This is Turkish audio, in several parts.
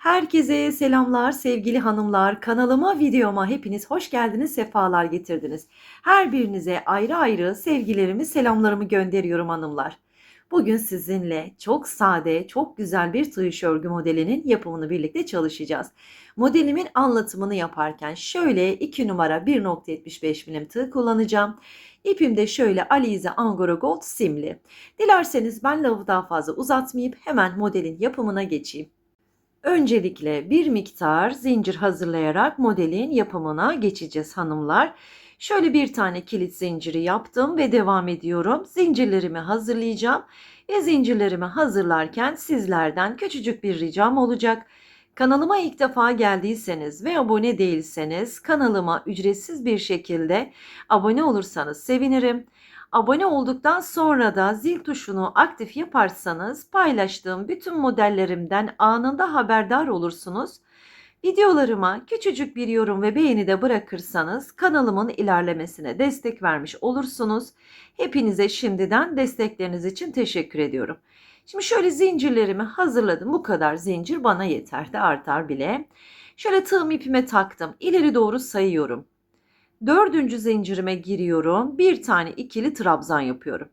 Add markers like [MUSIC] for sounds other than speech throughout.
Herkese selamlar sevgili hanımlar. Kanalıma, videoma hepiniz hoş geldiniz, sefalar getirdiniz. Her birinize ayrı ayrı sevgilerimi, selamlarımı gönderiyorum hanımlar. Bugün sizinle çok sade, çok güzel bir tığış örgü modelinin yapımını birlikte çalışacağız. Modelimin anlatımını yaparken şöyle 2 numara 1.75 milim tığ kullanacağım. İpim de şöyle Alize Angora Gold simli. Dilerseniz ben lafı daha fazla uzatmayıp hemen modelin yapımına geçeyim. Öncelikle bir miktar zincir hazırlayarak modelin yapımına geçeceğiz hanımlar. Şöyle bir tane kilit zinciri yaptım ve devam ediyorum. Zincirlerimi hazırlayacağım ve zincirlerimi hazırlarken sizlerden küçücük bir ricam olacak. Kanalıma ilk defa geldiyseniz ve abone değilseniz kanalıma ücretsiz bir şekilde abone olursanız sevinirim. Abone olduktan sonra da zil tuşunu aktif yaparsanız paylaştığım bütün modellerimden anında haberdar olursunuz. Videolarıma küçücük bir yorum ve beğeni de bırakırsanız kanalımın ilerlemesine destek vermiş olursunuz. Hepinize şimdiden destekleriniz için teşekkür ediyorum. Şimdi şöyle zincirlerimi hazırladım. Bu kadar zincir bana yeter de artar bile. Şöyle tığım ipime taktım. İleri doğru sayıyorum. Dördüncü zincirime giriyorum. Bir tane ikili trabzan yapıyorum.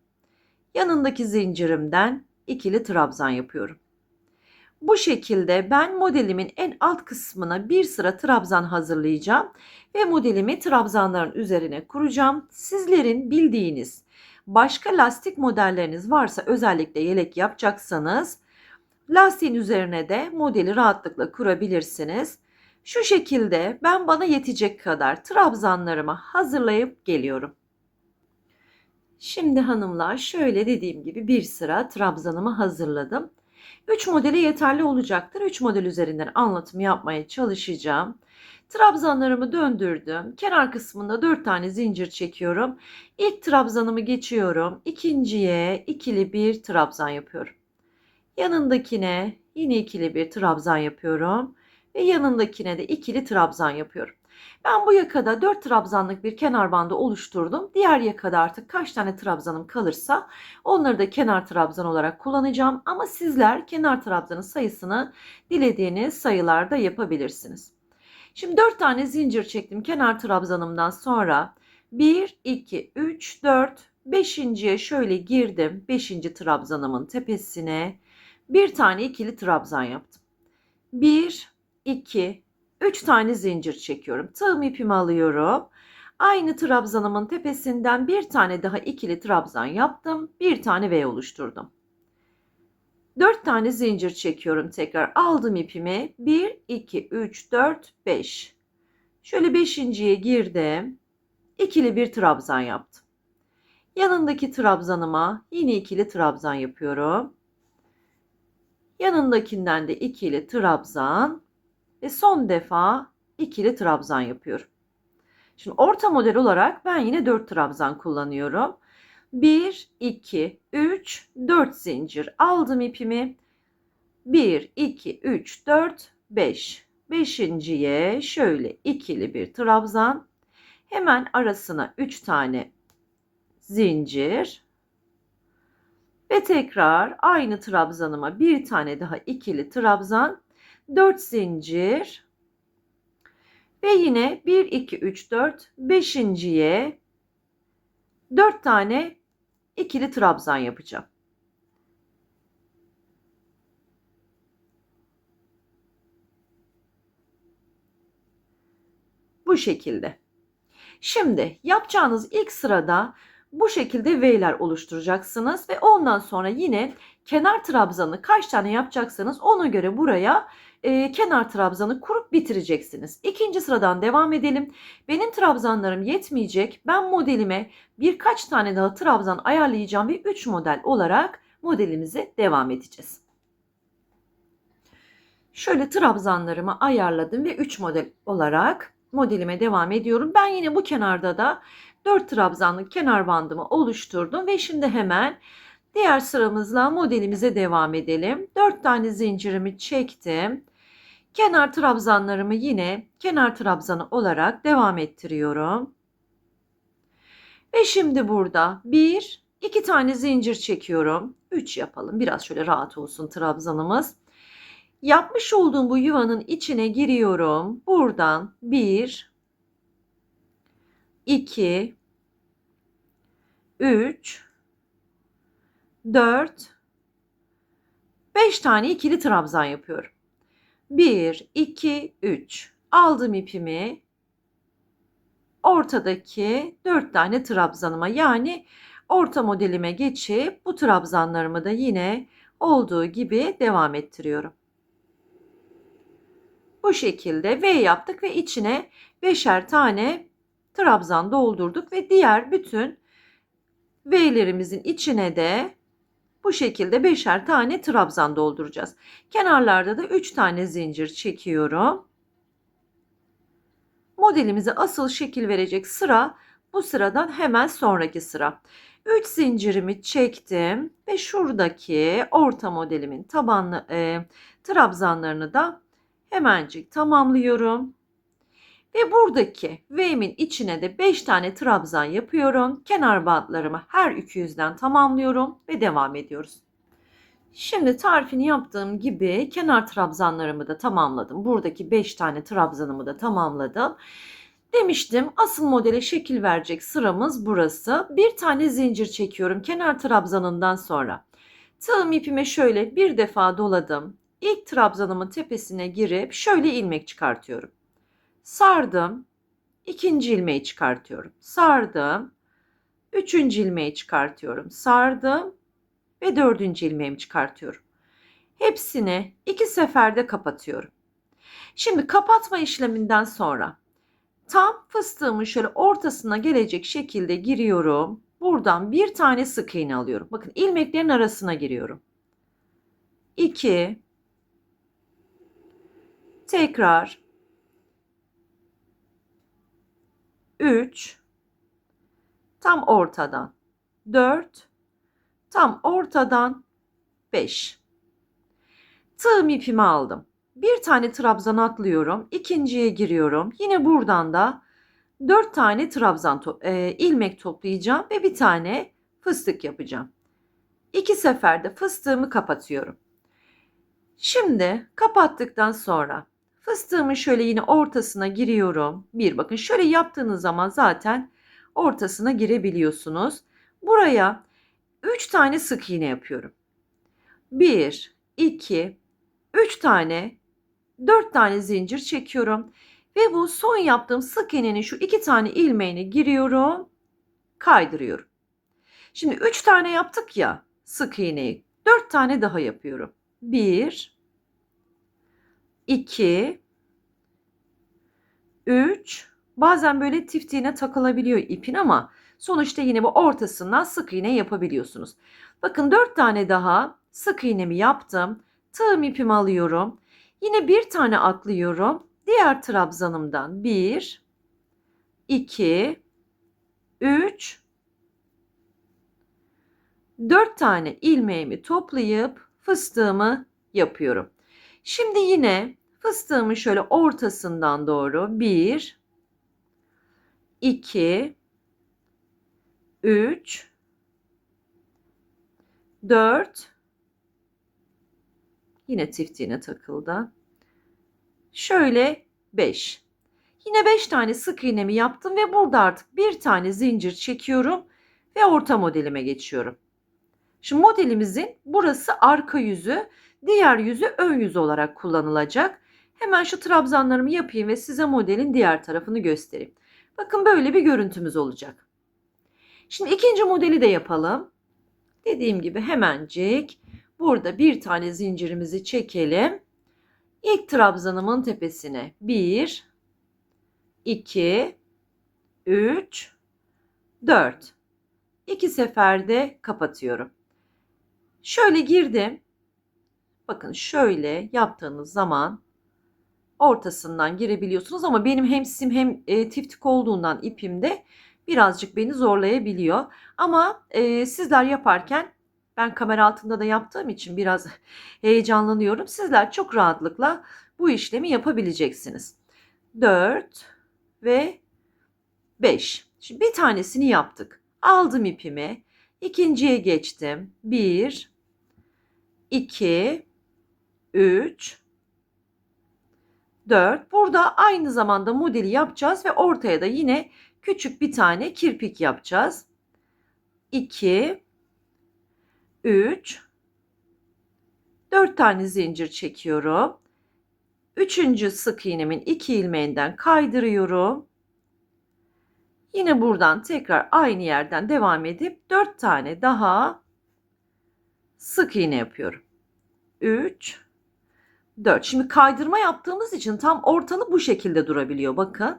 Yanındaki zincirimden ikili trabzan yapıyorum. Bu şekilde ben modelimin en alt kısmına bir sıra trabzan hazırlayacağım ve modelimi trabzanların üzerine kuracağım. Sizlerin bildiğiniz başka lastik modelleriniz varsa özellikle yelek yapacaksanız lastiğin üzerine de modeli rahatlıkla kurabilirsiniz. Şu şekilde ben bana yetecek kadar trabzanlarımı hazırlayıp geliyorum. Şimdi hanımlar şöyle dediğim gibi bir sıra trabzanımı hazırladım. 3 modele yeterli olacaktır. 3 model üzerinden anlatım yapmaya çalışacağım. Trabzanlarımı döndürdüm. Kenar kısmında 4 tane zincir çekiyorum. İlk trabzanımı geçiyorum. İkinciye ikili bir trabzan yapıyorum. Yanındakine yine ikili bir trabzan yapıyorum ve yanındakine de ikili trabzan yapıyorum. Ben bu yakada 4 trabzanlık bir kenar bandı oluşturdum. Diğer yakada artık kaç tane trabzanım kalırsa onları da kenar trabzan olarak kullanacağım. Ama sizler kenar trabzanın sayısını dilediğiniz sayılarda yapabilirsiniz. Şimdi 4 tane zincir çektim kenar trabzanımdan sonra 1, 2, 3, 4, 5.ye şöyle girdim. 5. trabzanımın tepesine bir tane ikili trabzan yaptım. 1, 2, 3 tane zincir çekiyorum. Tığım ipimi alıyorum. Aynı trabzanımın tepesinden bir tane daha ikili trabzan yaptım. Bir tane V oluşturdum. 4 tane zincir çekiyorum tekrar. Aldım ipimi. 1, 2, 3, 4, 5. Şöyle beşinciye girdim. İkili bir trabzan yaptım. Yanındaki trabzanıma yine ikili trabzan yapıyorum. Yanındakinden de ikili trabzan ve son defa ikili trabzan yapıyorum. Şimdi orta model olarak ben yine 4 trabzan kullanıyorum. 1, 2, 3, 4 zincir aldım ipimi. 1, 2, 3, 4, 5. Beşinciye şöyle ikili bir trabzan. Hemen arasına 3 tane zincir. Ve tekrar aynı trabzanıma bir tane daha ikili trabzan 4 zincir ve yine 1 2 3 4 5.'ye 4 tane ikili trabzan yapacağım. Bu şekilde. Şimdi yapacağınız ilk sırada bu şekilde V'ler oluşturacaksınız ve ondan sonra yine kenar trabzanı kaç tane yapacaksanız ona göre buraya e, kenar trabzanı kurup bitireceksiniz. İkinci sıradan devam edelim. Benim trabzanlarım yetmeyecek. Ben modelime birkaç tane daha trabzan ayarlayacağım ve 3 model olarak modelimize devam edeceğiz. Şöyle trabzanlarımı ayarladım ve 3 model olarak modelime devam ediyorum. Ben yine bu kenarda da 4 trabzanlık kenar bandımı oluşturdum ve şimdi hemen diğer sıramızla modelimize devam edelim. 4 tane zincirimi çektim. Kenar trabzanlarımı yine kenar trabzanı olarak devam ettiriyorum. Ve şimdi burada 1 2 tane zincir çekiyorum. 3 yapalım. Biraz şöyle rahat olsun trabzanımız. Yapmış olduğum bu yuvanın içine giriyorum. Buradan 1 2 3 4 5 tane ikili trabzan yapıyorum. 1 2 3 aldım ipimi ortadaki 4 tane trabzanıma yani orta modelime geçip bu trabzanlarımı da yine olduğu gibi devam ettiriyorum. Bu şekilde V yaptık ve içine beşer tane trabzan doldurduk ve diğer bütün V'lerimizin içine de bu şekilde beşer tane trabzan dolduracağız. Kenarlarda da 3 tane zincir çekiyorum. Modelimize asıl şekil verecek sıra bu sıradan hemen sonraki sıra. 3 zincirimi çektim ve şuradaki orta modelimin tabanlı e, trabzanlarını da hemencik tamamlıyorum. Ve buradaki V'min içine de 5 tane trabzan yapıyorum. Kenar bantlarımı her iki yüzden tamamlıyorum ve devam ediyoruz. Şimdi tarifini yaptığım gibi kenar trabzanlarımı da tamamladım. Buradaki 5 tane trabzanımı da tamamladım. Demiştim asıl modele şekil verecek sıramız burası. Bir tane zincir çekiyorum kenar trabzanından sonra. Tığım ipime şöyle bir defa doladım. İlk trabzanımın tepesine girip şöyle ilmek çıkartıyorum. Sardım. ikinci ilmeği çıkartıyorum. Sardım. Üçüncü ilmeği çıkartıyorum. Sardım. Ve dördüncü ilmeğimi çıkartıyorum. Hepsini iki seferde kapatıyorum. Şimdi kapatma işleminden sonra tam fıstığımın şöyle ortasına gelecek şekilde giriyorum. Buradan bir tane sık iğne alıyorum. Bakın ilmeklerin arasına giriyorum. 2 tekrar 3 tam ortadan 4 tam ortadan 5 tığım ipimi aldım. Bir tane trabzan atlıyorum ikinciye giriyorum. Yine buradan da 4 tane trabzan to e, ilmek toplayacağım ve bir tane fıstık yapacağım. İki seferde fıstığımı kapatıyorum. Şimdi kapattıktan sonra Fıstığımın şöyle yine ortasına giriyorum. Bir bakın şöyle yaptığınız zaman zaten ortasına girebiliyorsunuz. Buraya 3 tane sık iğne yapıyorum. 1, 2, 3 tane, 4 tane zincir çekiyorum. Ve bu son yaptığım sık iğnenin şu 2 tane ilmeğini giriyorum, kaydırıyorum. Şimdi 3 tane yaptık ya sık iğneyi. 4 tane daha yapıyorum. 1, 2 3 bazen böyle tiftiğine takılabiliyor ipin ama sonuçta yine bu ortasından sık iğne yapabiliyorsunuz. Bakın 4 tane daha sık iğnemi yaptım. Tığım ipimi alıyorum. Yine bir tane atlıyorum. Diğer trabzanımdan 1 2 3 4 tane ilmeğimi toplayıp fıstığımı yapıyorum. Şimdi yine fıstığımın şöyle ortasından doğru 1 2 3 4 yine tiftiğine takıldı. Şöyle 5. Yine 5 tane sık iğnemi yaptım ve burada artık bir tane zincir çekiyorum ve orta modelime geçiyorum. Şimdi modelimizin burası arka yüzü, diğer yüzü ön yüz olarak kullanılacak. Hemen şu trabzanlarımı yapayım ve size modelin diğer tarafını göstereyim. Bakın böyle bir görüntümüz olacak. Şimdi ikinci modeli de yapalım. Dediğim gibi hemencik burada bir tane zincirimizi çekelim. İlk trabzanımın tepesine 1 2 3 4 2 seferde kapatıyorum. Şöyle girdim. Bakın şöyle yaptığınız zaman ortasından girebiliyorsunuz ama benim hem sim hem e, tiftik olduğundan ipimde birazcık beni zorlayabiliyor. Ama e, sizler yaparken ben kamera altında da yaptığım için biraz [LAUGHS] heyecanlanıyorum. Sizler çok rahatlıkla bu işlemi yapabileceksiniz. 4 ve 5. Şimdi bir tanesini yaptık. Aldım ipimi. İkinciye geçtim. 1 2 3 4. Burada aynı zamanda modeli yapacağız ve ortaya da yine küçük bir tane kirpik yapacağız. 2 3 4 tane zincir çekiyorum. Üçüncü sık iğnemin iki ilmeğinden kaydırıyorum. Yine buradan tekrar aynı yerden devam edip 4 tane daha sık iğne yapıyorum. 3 4. Şimdi kaydırma yaptığımız için tam ortalı bu şekilde durabiliyor bakın.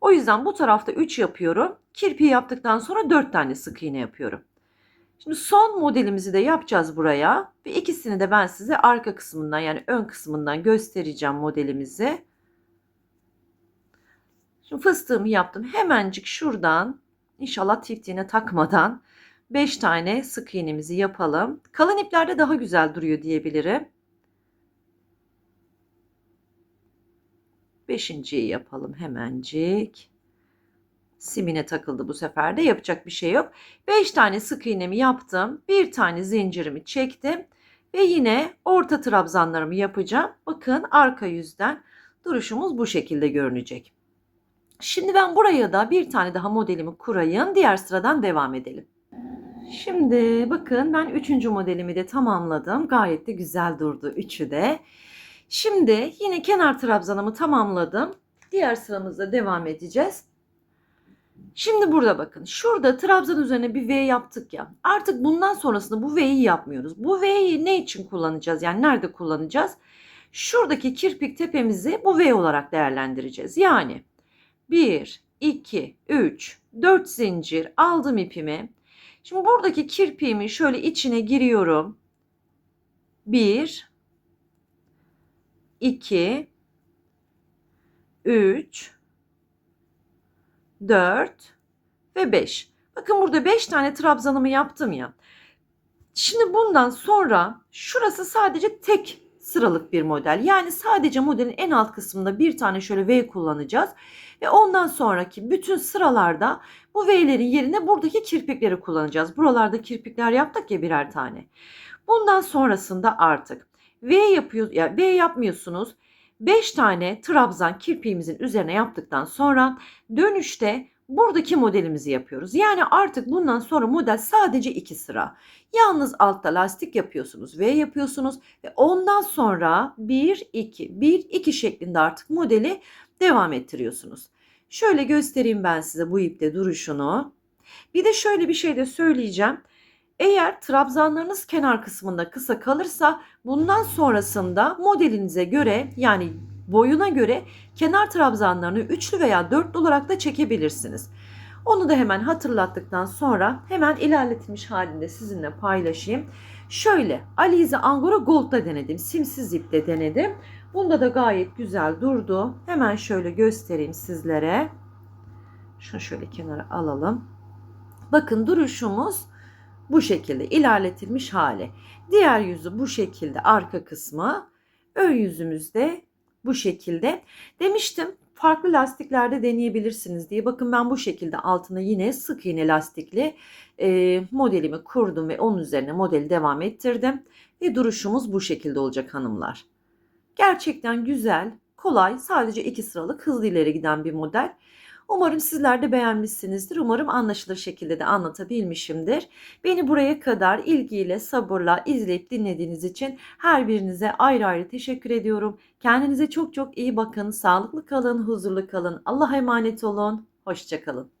O yüzden bu tarafta 3 yapıyorum. Kirpiği yaptıktan sonra 4 tane sık iğne yapıyorum. Şimdi son modelimizi de yapacağız buraya. Ve ikisini de ben size arka kısmından yani ön kısmından göstereceğim modelimizi. Şimdi fıstığımı yaptım. Hemencik şuradan inşallah çift iğne takmadan 5 tane sık iğnemizi yapalım. Kalın iplerde daha güzel duruyor diyebilirim. Beşinciyi yapalım hemencik. Simine takıldı bu sefer de yapacak bir şey yok. 5 tane sık iğnemi yaptım. Bir tane zincirimi çektim. Ve yine orta trabzanlarımı yapacağım. Bakın arka yüzden duruşumuz bu şekilde görünecek. Şimdi ben buraya da bir tane daha modelimi kurayım. Diğer sıradan devam edelim. Şimdi bakın ben üçüncü modelimi de tamamladım. Gayet de güzel durdu üçü de. Şimdi yine kenar trabzanımı tamamladım. Diğer sıramızda devam edeceğiz. Şimdi burada bakın. Şurada trabzan üzerine bir V yaptık ya. Artık bundan sonrasında bu V'yi yapmıyoruz. Bu V'yi ne için kullanacağız? Yani nerede kullanacağız? Şuradaki kirpik tepemizi bu V olarak değerlendireceğiz. Yani 1, 2, 3, 4 zincir aldım ipimi. Şimdi buradaki kirpiğimi şöyle içine giriyorum. 1, 2, 3, 4 ve 5. Bakın burada 5 tane trabzanımı yaptım ya. Şimdi bundan sonra şurası sadece tek sıralık bir model. Yani sadece modelin en alt kısmında bir tane şöyle V kullanacağız. Ve ondan sonraki bütün sıralarda bu V'lerin yerine buradaki kirpikleri kullanacağız. Buralarda kirpikler yaptık ya birer tane. Bundan sonrasında artık V yapıyor, yani V yapmıyorsunuz. 5 tane trabzan kirpiğimizin üzerine yaptıktan sonra dönüşte buradaki modelimizi yapıyoruz. Yani artık bundan sonra model sadece 2 sıra. Yalnız altta lastik yapıyorsunuz, V yapıyorsunuz ve ondan sonra 1 2 1 2 şeklinde artık modeli devam ettiriyorsunuz. Şöyle göstereyim ben size bu ipte duruşunu. Bir de şöyle bir şey de söyleyeceğim. Eğer trabzanlarınız kenar kısmında kısa kalırsa bundan sonrasında modelinize göre yani boyuna göre kenar trabzanlarını üçlü veya dörtlü olarak da çekebilirsiniz. Onu da hemen hatırlattıktan sonra hemen ilerletilmiş halinde sizinle paylaşayım. Şöyle Alize Angora Gold'da denedim. Simsiz ipte denedim. Bunda da gayet güzel durdu. Hemen şöyle göstereyim sizlere. Şunu şöyle kenara alalım. Bakın duruşumuz bu şekilde ilerletilmiş hali. Diğer yüzü bu şekilde arka kısmı. Ön yüzümüzde bu şekilde. Demiştim farklı lastiklerde deneyebilirsiniz diye. Bakın ben bu şekilde altına yine sık iğne lastikli e, modelimi kurdum ve onun üzerine modeli devam ettirdim. Ve duruşumuz bu şekilde olacak hanımlar. Gerçekten güzel, kolay, sadece iki sıralık hızlı ileri giden bir model. Umarım sizler de beğenmişsinizdir. Umarım anlaşılır şekilde de anlatabilmişimdir. Beni buraya kadar ilgiyle, sabırla izleyip dinlediğiniz için her birinize ayrı ayrı teşekkür ediyorum. Kendinize çok çok iyi bakın. Sağlıklı kalın, huzurlu kalın. Allah'a emanet olun. Hoşçakalın.